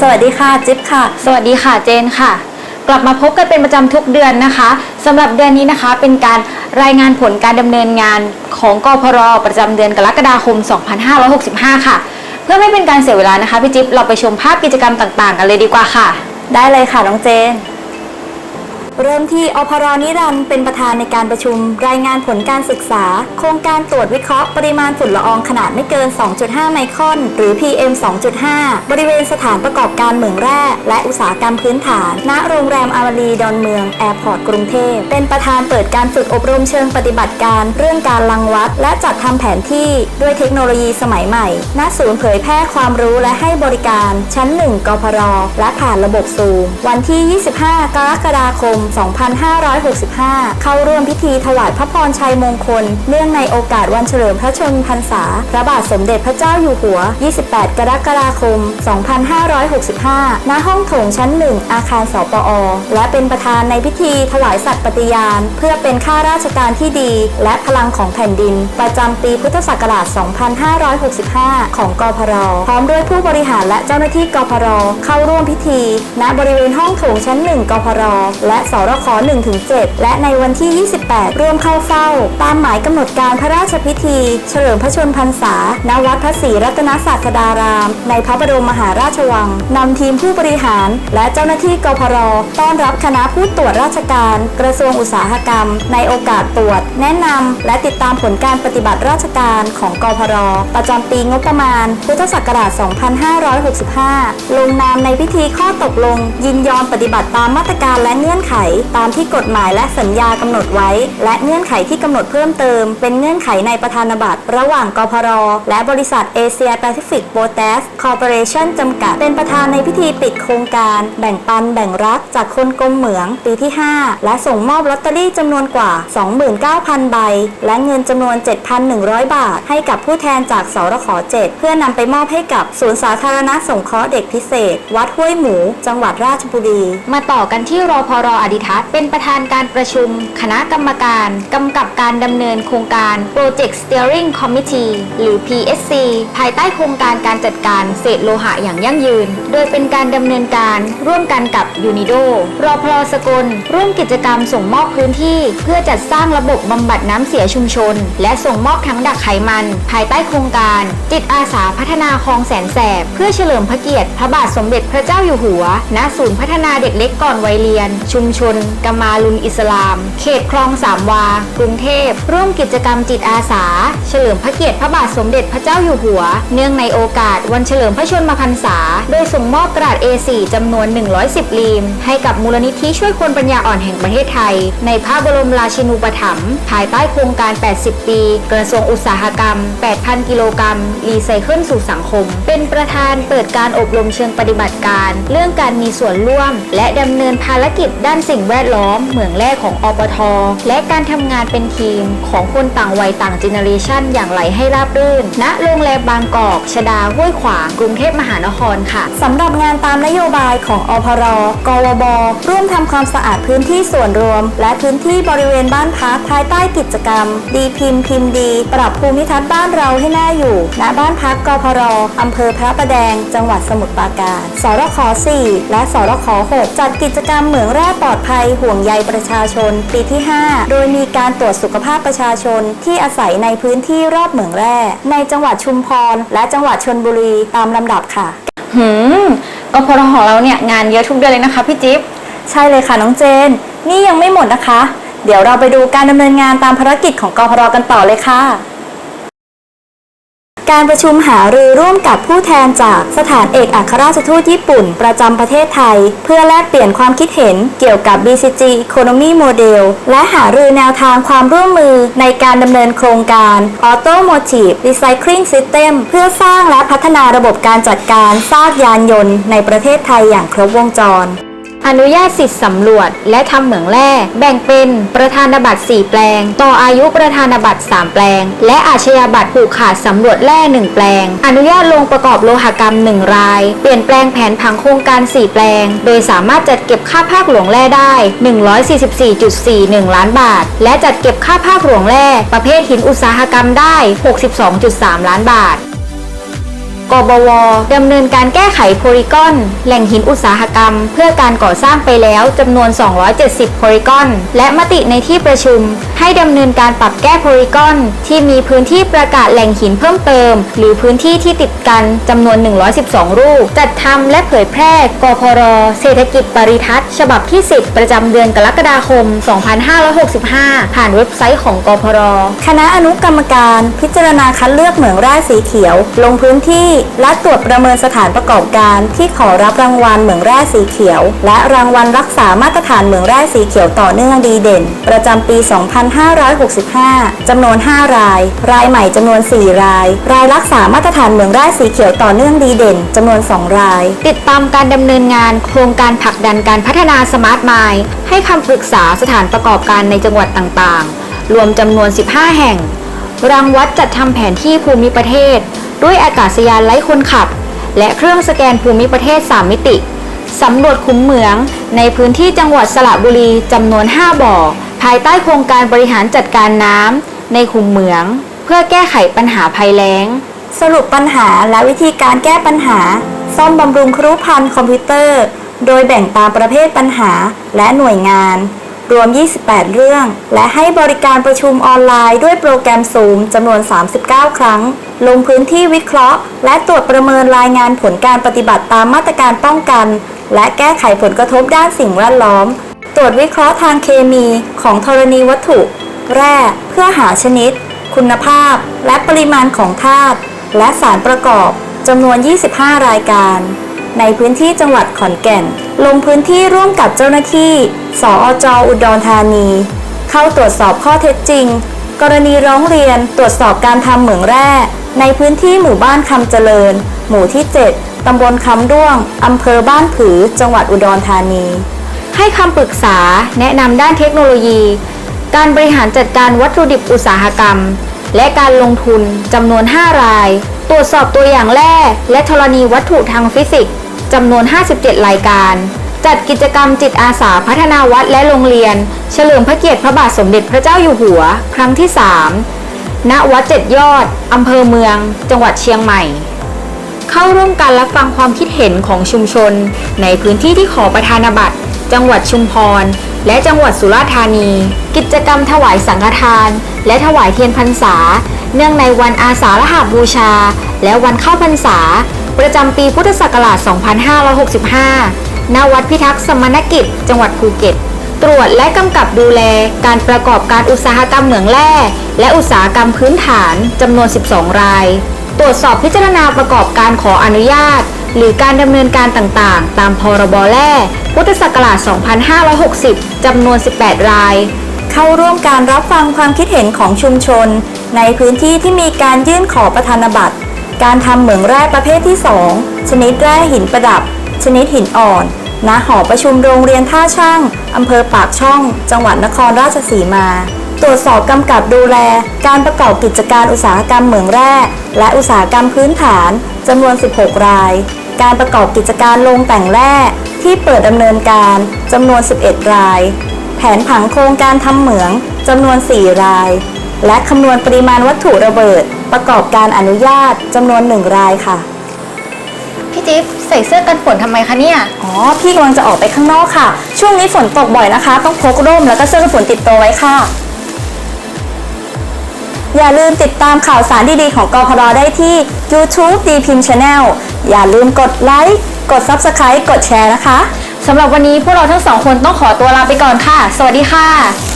สวัสดีค่ะ จิ๊บค่ะ สวัสดีค่ะเจนค่ะ กลับมาพบกันเป็นประจำทุกเดือนนะคะสำหรับเดือนนี้นะคะ เป็นการรายงานผลการดำเนินงานของกพรประจำเดือนกรกฎาคม 2565 ค่ะ เพื่อไม่เป็นการเสียเวลานะคะพี่จิ๊บเราไปชมภาพกิจกรรมต่าง ๆ กันเลยดีกว่าค่ะ ได้เลยค่ะน้องเจน เริ่มที่อพรนิรันดร์เป็นประธานในการประชุม รายงานผลการศึกษา โครงการตรวจวิเคราะห์ปริมาณฝุ่นละอองขนาดไม่เกิน 2.5 ไมครอน หรือ PM 2.5 บริเวณสถานประกอบการเหมืองแร่และอุตสาหกรรมพื้นฐาน ณ โรงแรมอาวรีดอนเมืองแอร์พอร์ตกรุงเทพ เป็นประธานเปิดการฝึกอบรมเชิงปฏิบัติการ เรื่องการลังวัด และจัดทำแผนที่ด้วยเทคโนโลยีสมัยใหม่ ณ ศูนย์เผยแพร่ความรู้และให้บริการ ชั้น 1 กพร และผ่านระบบซูม วันที่ 25 กรกฎาคม2565 เข้าร่วมพิธีถวายพระพรชัยมงคล เนื่องในโอกาสวันเฉลิมพระชนมพรรษา พระบาทสมเด็จพระเจ้าอยู่หัว 28 กรกฎาคม 2565 ณ ห้องโถงชั้น 1 อาคารสปอ และเป็นประธานในพิธีถวายสัตย์ปฏิญาณ เพื่อเป็นข้าราชการที่ดี และพลังของแผ่นดิน ประจำปีพุทธศักราช 2565 ของกพร พร้อมด้วยผู้บริหารและเจ้าหน้าที่กพร เข้าร่วมพิธี ณ บริเวณห้องโถงชั้น 1 กพร และสรข1-7 และในวันที่ 28 ร่วมเข้าเฝ้า ตามหมายกำหนดการพระราชพิธี เฉลิมพระชนมพรรษา ณ วัดพระศรีรัตนศาสดาราม ในพระบรมมหาราชวัง นำทีมผู้บริหาร และเจ้าหน้าที่กพร ต้อนรับคณะผู้ตรวจราชการ กระทรวงอุตสาหกรรม ในโอกาสตรวจ แนะนำและติดตามผลการปฏิบัติราชการของกพร ประจำปีงบประมาณ พุทธศักราช 2565 ลงนามในพิธีข้อตกลง ยินยอมปฏิบัติตามมาตรการและเงื่อนไขตามที่กฎหมายและสัญญากำหนดไว้ และเงื่อนไขที่กำหนดเพิ่มเติม เป็นเงื่อนไขในประธานบัตร ระหว่างกพรและบริษัทเอเชียแปซิฟิกโ t เ s สคอร์ปอเรชั่นจำกัด เป็นประธานในพิธีปิดโครงการ แบ่งปันแบ่งรักจากคนกลมเหมืองปีที่ 5 และส่งมอบลอตเตอรี่จำนวนกว่า 29,000 ใบ และเงินจำนวน 7,100 บาท ให้กับผู้แทนจากสรข7เพื่อนำไปมอบให้กับศูนย์สาธารณสงเคราะห์เด็กพิเศษ วัดห้วยหมู จังหวัดราชบุรี มาต่อกันที่รอพรอดิทัศน์เป็นประธานการประชุม คณะกรรมการกำกับการดำเนินโครงการ Project Steering Committee หรือ PSC ภายใต้โครงการการจัดการเศษโลหะอย่างยั่งยืน โดยเป็นการดำเนินการร่วมกันกับยูนิโดรอพลสกล ร่วมกิจกรรมส่งมอบพื้นที่ เพื่อจัดสร้างระบบบำบัดน้ำเสียชุมชน และส่งมอบทั้งดักไขมัน ภายใต้โครงการ จิตอาสาพัฒนาคลองแสนแสบ เพื่อเฉลิมพระเกียรติ พระบาทสมเด็จพระเจ้าอยู่หัว ณ ศูนย์พัฒนาเด็กเล็กก่อนวัยเรียน ชุมชนกามาลุนอิสลาม เขตคลองสามวา กรุงเทพ ร่วมกิจกรรมจิตอาสา เฉลิมพระเกียรติพระบาทสมเด็จพระเจ้าอยู่หัว เนื่องในโอกาสวันเฉลิมพระชนมพรรษา โดยส่งมอบกระดาษ A4 จำนวน 110 ลีม ให้กับมูลนิธิช่วยคนปัญญาอ่อนแห่งประเทศไทย ในพระบรมราชินูปถัมภ์ภายใต้โครงการ 80 ปี กระทรวงอุตสาหกรรม 8,000 กิโลกรัม รีไซเคิลสู่สังคม เป็นประธานเปิดการอบรมเชิงปฏิบัติการ เรื่องการมีส่วนร่วม และดำเนินภารกิจด้านสิ่งแวดล้อมเหมืองแร่ของอปท และการทำงานเป็นทีมของคนต่างวัยต่างเจเนอเรชันอย่างไรให้ราบรื่น ณ โรงแรมบางกอก ชดาห้วยขวาง กรุงเทพมหานครค่ะ สำหรับงานตามนโยบายของอพร กวบ ร่วมทำความสะอาดพื้นที่ส่วนรวม และพื้นที่บริเวณบ้านพักภายใต้กิจกรรม ดีพิมพ์พิมพ์ดี ปรับภูมิทัศน์บ้านเราให้น่าอยู่ ณ บ้านพักกพรอำเภอพระประแดง จังหวัดสมุทรปราการ สรข 4 และสรข 6 จัดกิจกรรมเหมืองแร่ปลอดภัยห่วงใยประชาชน ปีที่ 5 โดยมีการตรวจสุขภาพประชาชนที่อาศัยในพื้นที่รอบเหมืองแร่ ในจังหวัดชุมพร และจังหวัดชนบุรีตามลำดับค่ะ หืมกพรของเราเนี่ยงานเยอะทุกเดือนเลยนะคะพี่จิ๊บ ใช่เลยค่ะน้องเจน นี่ยังไม่หมดนะคะ เดี๋ยวเราไปดูการดำเนินงานตามภารกิจของกพรกันต่อเลยค่ะ การประชุมหารือร่วมกับผู้แทนจากสถานเอกอัครราชทูตญี่ปุ่น ประจำประเทศไทย เพื่อแลกเปลี่ยนความคิดเห็นเกี่ยวกับ BCG Economy Model และหารือแนวทางความร่วมมือในการดำเนินโครงการ Automotive Recycling System เพื่อสร้างและพัฒนาระบบการจัดการซากยานยนต์ในประเทศไทยอย่างครบวงจร อนุญาตสิทธิ์สำรวจ และทำเหมืองแร่แบ่งเป็นประธานบัตร 4 แปลง ต่ออายุประธานบัตร 3 แปลง และอาชญาบัตรผูกขาดสำรวจแร่ 1 แปลง อนุญาตลงประกอบโลหกรรม 1 ราย เปลี่ยนแปลงแผนผังโครงการ 4 แปลง โดยสามารถจัดเก็บค่าภาคหลวงแร่ได้ 144.41 ล้านบาท และจัดเก็บค่าภาคหลวงแร่ประเภทหินอุตสาหกรรมได้ 62.3 ล้านบาท กบวดำเนินการแก้ไขโพลีกอน แหล่งหินอุตสาหกรรม เพื่อการก่อสร้างไปแล้วจำนวน 270 โพลีกอน และมติในที่ประชุม ให้ดำเนินการปรับแก้โพลีกอน ที่มีพื้นที่ประกาศแหล่งหินเพิ่มเติม หรือพื้นที่ที่ติดกันจำนวน 112 รูป จัดทำและเผยแพร่กพร เศรษฐกิจปริทัศน์ฉบับที่ 10 ประจำเดือนกรกฎาคม 2565 ผ่านเว็บไซต์ของกพร คณะอนุกรรมการ พิจารณาคัดเลือกเหมืองแร่สีเขียว ลงพื้นที่และตรวจประเมินสถานประกอบการที่ขอรับรางวัลเหมืองแร่สีเขียว และรางวัลรักษามาตรฐานเหมืองแร่สีเขียวต่อเนื่องดีเด่น ประจำปี 2565 จำนวน 5 ราย รายใหม่จำนวน 4 ราย รายรักษามาตรฐานเหมืองแร่สีเขียวต่อเนื่องดีเด่นจำนวน 2 ราย ติดตามการดำเนินงานโครงการผลักดันการพัฒนาสมาร์ทไมล์ให้คำปรึกษาสถานประกอบการในจังหวัดต่างๆ รวมจำนวน 15 แห่ง รังวัดจัดทำแผนที่ภูมิประเทศ ด้วยอากาศยานไร้คนขับ และเครื่องสแกนภูมิประเทศ 3 มิติสำรวจคุ้มเหมืองในพื้นที่จังหวัดสระบุรีจำนวน 5 บ่อ ภายใต้โครงการบริหารจัดการน้ำในคุ้มเหมือง เพื่อแก้ไขปัญหาภัยแล้ง สรุปปัญหาและวิธีการแก้ปัญหา ซ่อมบำรุงครุพันธ์คอมพิวเตอร์ โดยแบ่งตามประเภทปัญหาและหน่วยงาน รวม 28 เรื่อง และให้บริการประชุมออนไลน์ด้วยโปรแกรมซูมจำนวน 39 ครั้ง ลงพื้นที่วิเคราะห์ และตรวจประเมินรายงานผลการปฏิบัติตามมาตรการป้องกัน และแก้ไขผลกระทบด้านสิ่งแวดล้อม ตรวจวิเคราะห์ทางเคมีของธรณีวัตถุ แร่เพื่อหาชนิด คุณภาพ และปริมาณของธาตุและสารประกอบจำนวน 25 รายการ ในพื้นที่จังหวัดขอนแก่น ลงพื้นที่ร่วมกับเจ้าหน้าที่ สอจอุดรธานี เข้าตรวจสอบข้อเท็จจริง กรณีร้องเรียนตรวจสอบการทำเหมืองแร่ ในพื้นที่หมู่บ้านคำเจริญ หมู่ที่ 7 ตำบลคำด้วง อำเภอบ้านผือ จังหวัดอุดรธานี ให้คำปรึกษาแนะนำด้านเทคโนโลยี การบริหารจัดการวัตถุดิบอุตสาหกรรม และการลงทุนจำนวน 5 ราย ตรวจสอบตัวอย่างแร่และธรณีวัตถุทางฟิสิกส์ จำนวน 57 รายการ จัดกิจกรรมจิตอาสาพัฒนาวัดและโรงเรียน เฉลิมพระเกียรติพระบาทสมเด็จพระเจ้าอยู่หัว ครั้งที่ 3 ณ วัดเจ็ดยอด อำเภอเมือง จังหวัดเชียงใหม่ เข้าร่วมการรับฟังความคิดเห็นของชุมชน ในพื้นที่ที่ขอประธานบัตร จังหวัดชุมพร และจังหวัดสุราษฎร์ธานี กิจกรรมถวายสังฆทาน และถวายเทียนพรรษา เนื่องในวันอาสาฬหบูชา และวันเข้าพรรษา ประจำปีพุทธศักราช 2565 ณ วัดพิทักษ์สมณกิจ จังหวัดภูเก็ต ตรวจและกำกับดูแลการประกอบการอุตสาหกรรมเหมืองแร่ และอุตสาหกรรมพื้นฐานจำนวน 12 ราย ตรวจสอบพิจารณาประกอบการขออนุญาต หรือการดำเนินการต่างๆ ตามพรบแร่ พุทธศักราช 2560 จำนวน 18 ราย เข้าร่วมการรับฟังความคิดเห็นของชุมชน ในพื้นที่ที่มีการยื่นขอประธานบัตร การทำเหมืองแร่ประเภทที่ 2 ชนิดแร่หินประดับ ชนิดหินอ่อน ณ หอประชุมโรงเรียนท่าช่างอำเภอปากช่อง จังหวัดนครราชสีมา ตรวจสอบกำกับดูแล การประกอบกิจการอุตสาหกรรมเหมืองแร่ และอุตสาหกรรมพื้นฐานจำนวน 16 ราย การประกอบกิจการโรงแต่งแร่ที่เปิดดำเนินการจำนวน 11 ราย แผนผังโครงการทำเหมืองจำนวน 4 ราย และคำนวณปริมาณวัตถุระเบิด ประกอบการอนุญาตจำนวน1รายค่ะ พี่จิ๊บใส่เสื้อกันฝนทำไมคะเนี่ย อ๋อ พี่กำลังจะออกไปข้างนอกค่ะ ช่วงนี้ฝนตกบ่อยนะคะ ต้องพกร่มแล้วก็เสื้อกันฝนติดตัวไว้ค่ะ อย่าลืมติดตามข่าวสารดีๆของกพรได้ที่ YouTube ดีพิมพ์ Channel อย่าลืมกดไลค์ กด Subscribe กดแชร์นะคะ สำหรับวันนี้พวกเราทั้งสองคนต้องขอตัวลาไปก่อนค่ะ สวัสดีค่ะ